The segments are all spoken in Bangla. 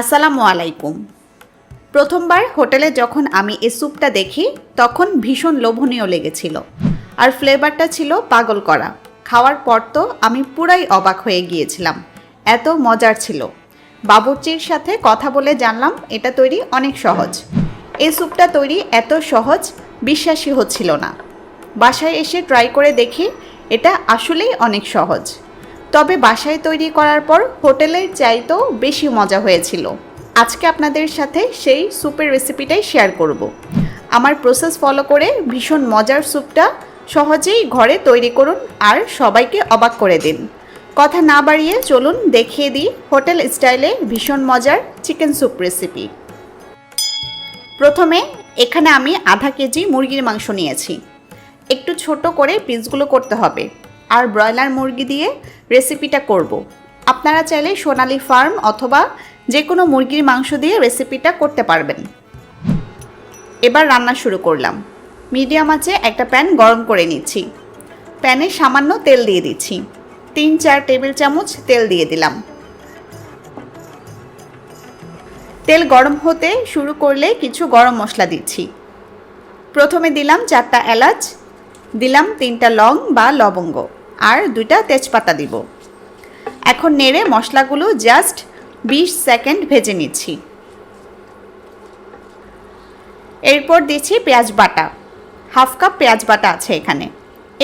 আসসালামু আলাইকুম। প্রথমবার হোটেলে যখন আমি এই স্যুপটা দেখি, তখন ভীষণ লোভনীয় লেগেছিল। আর ফ্লেভারটা ছিল পাগল করা। খাওয়ার পর তো আমি পুরাই অবাক হয়ে গিয়েছিলাম। এত মজার ছিল। বাবুর্চির সাথে কথা বলে জানলাম, এটা তৈরি অনেক সহজ। এই স্যুপটা তৈরি এত সহজ, বিশ্বাসই হচ্ছিল না। বাসায় এসে ট্রাই করে দেখি, এটা আসলেই অনেক সহজ। তবে বাসায় তৈরি করার পর হোটেলের চাইতেও বেশি মজা হয়েছিল। আজকে আপনাদের সাথে সেই স্যুপের রেসিপিটাই শেয়ার করব। আমার প্রসেস ফলো করে ভীষণ মজার স্যুপটা সহজেই ঘরে তৈরি করুন আর সবাইকে অবাক করে দিন। কথা না বাড়িয়ে চলুন দেখিয়ে দিই হোটেল স্টাইলে ভীষণ মজার চিকেন স্যুপ রেসিপি। প্রথমে এখানে আমি আধা কেজি মুরগির মাংস নিয়েছি। একটু ছোট করে পিসগুলো করতে হবে। আর ব্রয়লার মুরগি দিয়ে রেসিপিটা করব। আপনারা চাইলে সোনালি ফার্ম অথবা যে কোনো মুরগির মাংস দিয়ে রেসিপিটা করতে পারবেন। এবার রান্না শুরু করলাম। মিডিয়াম আঁচে একটা প্যান গরম করে নিচ্ছি। প্যানে সামান্য তেল দিয়ে দিচ্ছি। তিন চার টেবিল চামচ তেল দিয়ে দিলাম। তেল গরম হতে শুরু করলে কিছু গরম মশলা দিচ্ছি। প্রথমে দিলাম চারটা এলাচ, দিলাম তিনটা লং বা লবঙ্গ। আর দুইটা তেজপাতা দিব। এখন নেড়ে মশলাগুলো জাস্ট বিশ সেকেন্ড ভেজে নিচ্ছি। এরপর দিচ্ছি পেঁয়াজ বাটা। হাফ কাপ পেঁয়াজ বাটা আছে এখানে।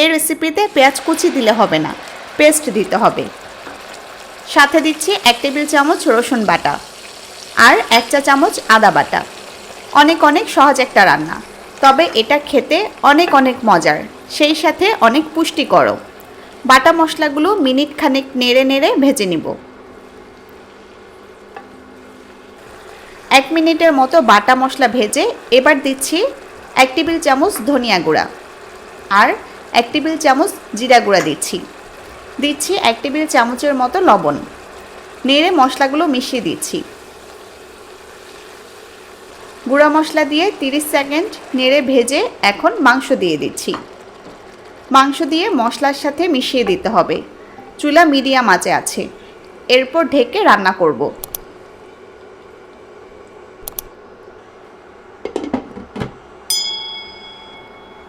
এই রেসিপিতে পেঁয়াজ কুচি দিলে হবে না পেস্ট দিতে হবে। সাথে দিচ্ছি এক টেবিল চামচ রসুন বাটা আর এক চা চামচ আদা বাটা। অনেক অনেক সহজ একটা রান্না, তবে এটা খেতে অনেক অনেক মজার, সেই সাথে অনেক পুষ্টিকরও। বাটা মশলাগুলো মিনিট খানেক নেড়ে নেড়ে ভেজে নিব। এক মিনিটের মতো বাটা মশলা ভেজে এবার দিচ্ছি এক টেবিল চামচ ধনিয়া গুঁড়া আর এক টেবিল চামচ জিরা গুঁড়া দিচ্ছি। দিচ্ছি এক টেবিল চামচের মতো লবণ। নেড়ে মশলাগুলো মিশিয়ে দিচ্ছি। গুঁড়া মশলা দিয়ে 30 সেকেন্ড নেড়ে ভেজে এখন মাংস দিয়ে দিচ্ছি। মাংস দিয়ে মশলার সাথে মিশিয়ে দিতে হবে। চুলা মিডিয়াম আঁচে আছে। এরপর ঢেকে রান্না করব।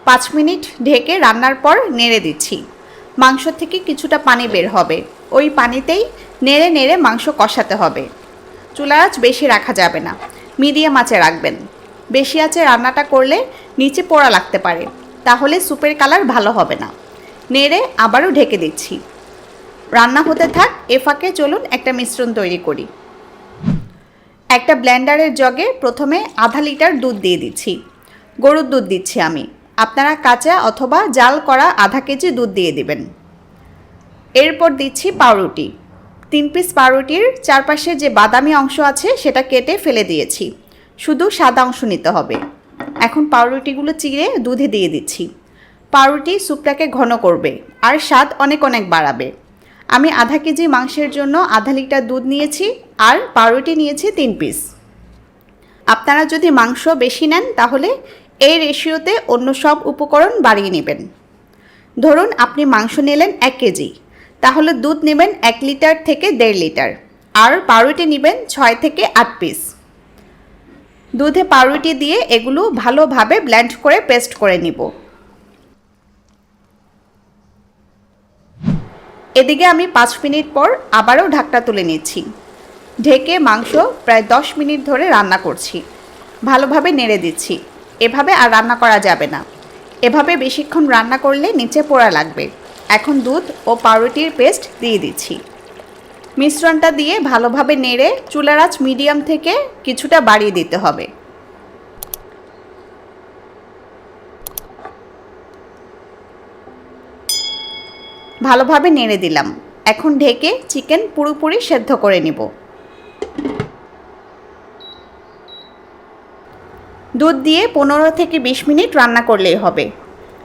পাঁচ মিনিট ঢেকে রান্নার পর নেড়ে দিচ্ছি। মাংস থেকে কিছুটা পানি বের হবে। ওই পানিতেই নেড়ে নেড়ে মাংস কষাতে হবে। চুলা আঁচ বেশি রাখা যাবে না। মিডিয়াম আঁচে রাখবেন। বেশি আঁচে রান্নাটা করলে নিচে পোড়া লাগতে পারে। তাহলে স্যুপের কালার ভালো হবে না। নেড়ে আবারও ঢেকে দিচ্ছি। রান্না হতে থাক, এ ফাঁকে চলুন একটা মিশ্রণ তৈরি করি। একটা ব্লেন্ডারের জগে প্রথমে আধা লিটার দুধ দিয়ে দিচ্ছি। গরুর দুধ দিচ্ছি আমি। আপনারা কাঁচা অথবা জাল করা আধা কেজি দুধ দিয়ে দিবেন। এরপর দিচ্ছি পাউরুটি। তিন পিস পাউরুটির চারপাশে যে বাদামি অংশ আছে, সেটা কেটে ফেলে দিয়েছি। শুধু সাদা অংশ নিতে হবে। এখন পাউরুটিগুলো চিড়ে দুধে দিয়ে দিচ্ছি। পাউরুটি স্যুপটাকে ঘন করবে আর স্বাদ অনেক অনেক বাড়াবে। আমি আধা কেজি মাংসের জন্য আধা লিটার দুধ নিয়েছি আর পাউরুটি নিয়েছি তিন পিস। আপনারা যদি মাংস বেশি নেন তাহলে এই রেশিওতে অন্য সব উপকরণ বাড়িয়ে নেবেন। ধরুন আপনি মাংস নিলেন এক কেজি, তাহলে দুধ নেবেন এক লিটার থেকে দেড় লিটার আর পাউরুটি নেবেন ছয় থেকে আট পিস। দুধে পাউরুটি দিয়ে এগুলো ভালোভাবে ব্ল্যান্ড করে পেস্ট করে নিব। এদিকে আমি পাঁচ মিনিট পর আবারও ঢাকটা তুলে নিচ্ছি। ঢেকে মাংস প্রায় দশ মিনিট ধরে রান্না করছি। ভালোভাবে নেড়ে দিচ্ছি। এভাবে আর রান্না করা যাবে না। এভাবে বেশিক্ষণ রান্না করলে নিচে পোড়া লাগবে। এখন দুধ ও পাউরুটির পেস্ট দিয়ে দিচ্ছি। মিশ্রণটা দিয়ে ভালোভাবে নেড়ে চুলার আঁচ মিডিয়াম থেকে কিছুটা বাড়িয়ে দিতে হবে। ভালোভাবে নেড়ে দিলাম। এখন ঢেকে চিকেন পুরোপুরি সেদ্ধ করে নিব। দুধ দিয়ে পনেরো থেকে বিশ মিনিট রান্না করলেই হবে।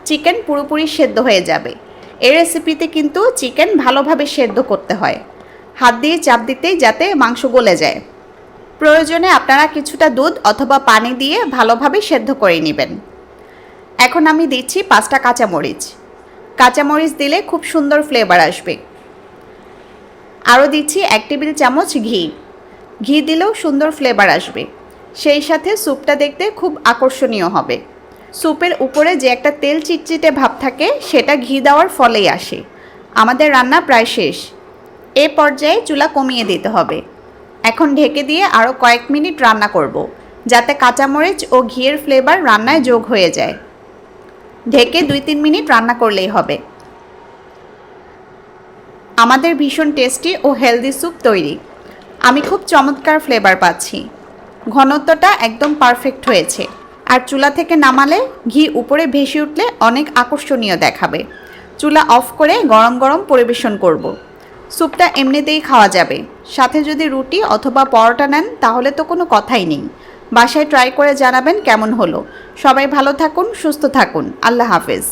চিকেন পুরোপুরি সেদ্ধ হয়ে যাবে। এই রেসিপিতে কিন্তু চিকেন ভালোভাবে সেদ্ধ করতে হয়। হাত দিয়ে চাপ দিতেই যাতে মাংস গলে যায়। প্রয়োজনে আপনারা কিছুটা দুধ অথবা পানি দিয়ে ভালোভাবে সেদ্ধ করে নেবেন। এখন আমি দিচ্ছি পাঁচটা কাঁচামরিচ। কাঁচামরিচ দিলে খুব সুন্দর ফ্লেভার আসবে। আরও দিচ্ছি এক টেবিল চামচ ঘি। ঘি দিলেও সুন্দর ফ্লেভার আসবে। সেই সাথে স্যুপটা দেখতে খুব আকর্ষণীয় হবে। স্যুপের উপরে যে একটা তেল চিটচিটে ভাব থাকে, সেটা ঘি দেওয়ার ফলেই আসে। আমাদের রান্না প্রায় শেষ। এ পর্যায়ে চুলা কমিয়ে দিতে হবে। এখন ঢেকে দিয়ে আরও কয়েক মিনিট রান্না করব, যাতে কাঁচামরিচ ও ঘিয়ের ফ্লেভার রান্নায় যোগ হয়ে যায়। ঢেকে দুই তিন মিনিট রান্না করলেই হবে। আমাদের ভীষণ টেস্টি ও হেলদি স্যুপ তৈরি। আমি খুব চমৎকার ফ্লেভার পাচ্ছি। ঘনত্বটা একদম পারফেক্ট হয়েছে। আর চুলা থেকে নামালে ঘি উপরে ভেসে উঠলে অনেক আকর্ষণীয় দেখাবে। চুলা অফ করে গরম গরম পরিবেশন করব। স্যুপটা এমনিতেই খাওয়া যাবে। সাথে যদি রুটি অথবা পরোটা নেন, তাহলে তো কোনো কথাই নেই। বাসায় ট্রাই করে জানাবেন কেমন হলো। সবাই ভালো থাকুন, সুস্থ থাকুন। আল্লাহ হাফেজ।